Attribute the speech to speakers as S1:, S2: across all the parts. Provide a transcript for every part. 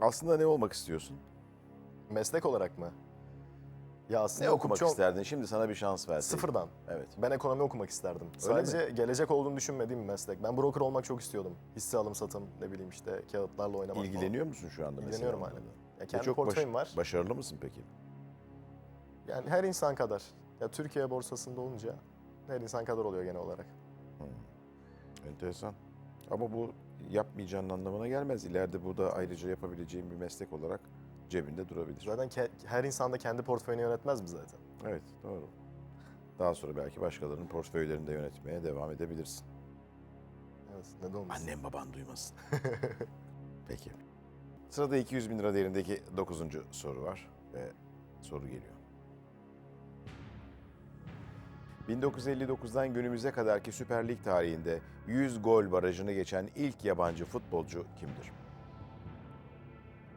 S1: Aslında ne olmak istiyorsun?
S2: Meslek olarak mı? Ya aslında
S1: Ne okumak
S2: çok
S1: isterdin? Şimdi sana bir şans versin.
S2: Sıfırdan.
S1: Evet.
S2: Ben ekonomi okumak isterdim.
S1: Öyle
S2: Sadece gelecek olduğunu düşünmediğim bir meslek. Ben broker olmak çok istiyordum. Hisse alım satım, ne bileyim işte kağıtlarla oynamak
S1: İlgileniyor musun şu anda
S2: falan.
S1: mesela?
S2: İlgileniyorum hala. Ya kendi
S1: çok baş-
S2: portföyüm var.
S1: Başarılı mısın peki?
S2: Yani her insan kadar. Ya Türkiye borsasında olunca her insan kadar oluyor genel olarak.
S1: Enteresan. Ama bu yapmayacağın anlamına gelmez. İleride bu da ayrıca yapabileceğin bir meslek olarak cebinde durabilir.
S2: Zaten ke- her insan da kendi portföyünü yönetmez mi zaten?
S1: Evet, doğru. Daha sonra belki başkalarının portföylerini de yönetmeye devam edebilirsin.
S2: Evet, neden olmasın?
S1: Annem baban duymasın. Peki. Sırada 200 bin lira değerindeki 9. soru var ve soru geliyor. 1959'dan günümüze kadarki Süper Lig tarihinde 100 gol barajını geçen ilk yabancı futbolcu kimdir?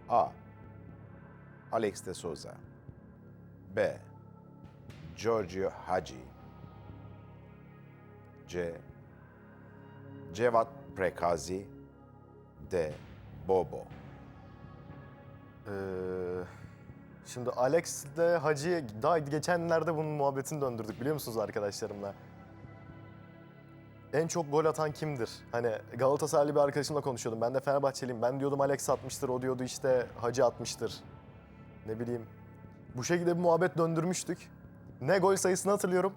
S1: A. Alex de Souza B. Giorgio Hagi C. Cevat Prekazi D. Bobo
S2: şimdi Alex de Hacı daha geçenlerde bunun muhabbetini döndürdük biliyor musunuz arkadaşlarımla? En çok gol atan kimdir? Hani Galatasaraylı bir arkadaşımla konuşuyordum. Ben de Fenerbahçeliyim. Ben diyordum Alex atmıştır, o diyordu işte Hacı atmıştır. Ne bileyim. Bu şekilde bir muhabbet döndürmüştük. Ne gol sayısını hatırlıyorum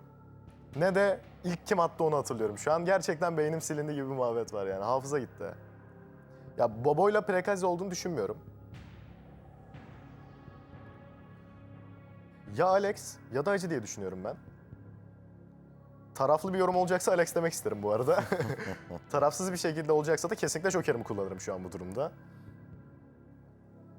S2: ne de ilk kim attı onu hatırlıyorum. Şu an gerçekten beynim silindi gibi bir muhabbet var yani. Hafıza gitti. Ya Bobo'yla Prekazi olduğunu düşünmüyorum. Ya Alex ya da Hacı diye düşünüyorum ben. Taraflı bir yorum olacaksa Alex demek isterim bu arada. Tarafsız bir şekilde olacaksa da kesinlikle Joker'imi kullanırım şu an bu durumda.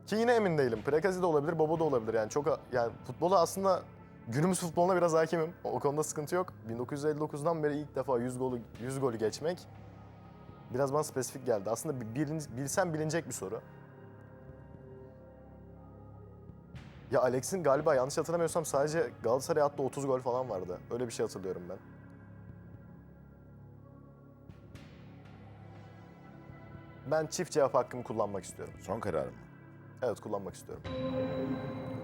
S2: Ki yine emin değilim. Prekazi de olabilir, Bobo da olabilir. Yani çok yani futbola aslında günümüz futboluna biraz hakimim. O konuda sıkıntı yok. 1959'dan beri ilk defa 100 golü 100 golü geçmek biraz bana spesifik geldi. Aslında bilin, bilsem bilinecek bir soru. Ya Alex'in galiba yanlış hatırlamıyorsam sadece Galatasaray attı 30 gol falan vardı. Öyle bir şey hatırlıyorum ben. Ben çift cevap hakkımı kullanmak istiyorum.
S1: Son kararım mı?
S2: Evet kullanmak istiyorum.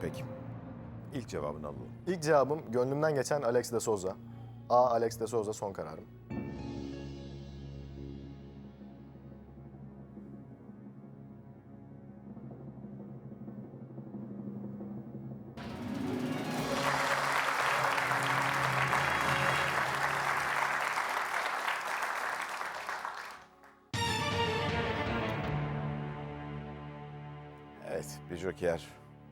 S1: Peki. İlk cevabını alalım.
S2: İlk cevabım gönlümden geçen Alex de Souza. A. Alex de Souza son kararım.
S1: Evet, bir joker.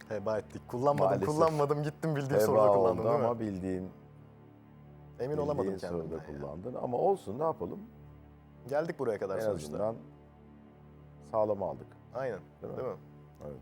S2: Heba ettik. Kullanmadım,
S1: Maalesef.
S2: kullanmadım. Gittim bildiğim
S1: Heba
S2: soruda kullandım
S1: oldu
S2: değil mi?
S1: ama bildiğin,
S2: Emin olamadım
S1: bildiğin soruda
S2: kendimden ya.
S1: kullandın. Ama olsun ne yapalım?
S2: Geldik buraya kadar
S1: en
S2: sonuçta.
S1: azından sağlama aldık.
S2: Aynen.
S1: Değil
S2: Değil
S1: mi?
S2: mi?
S1: Evet.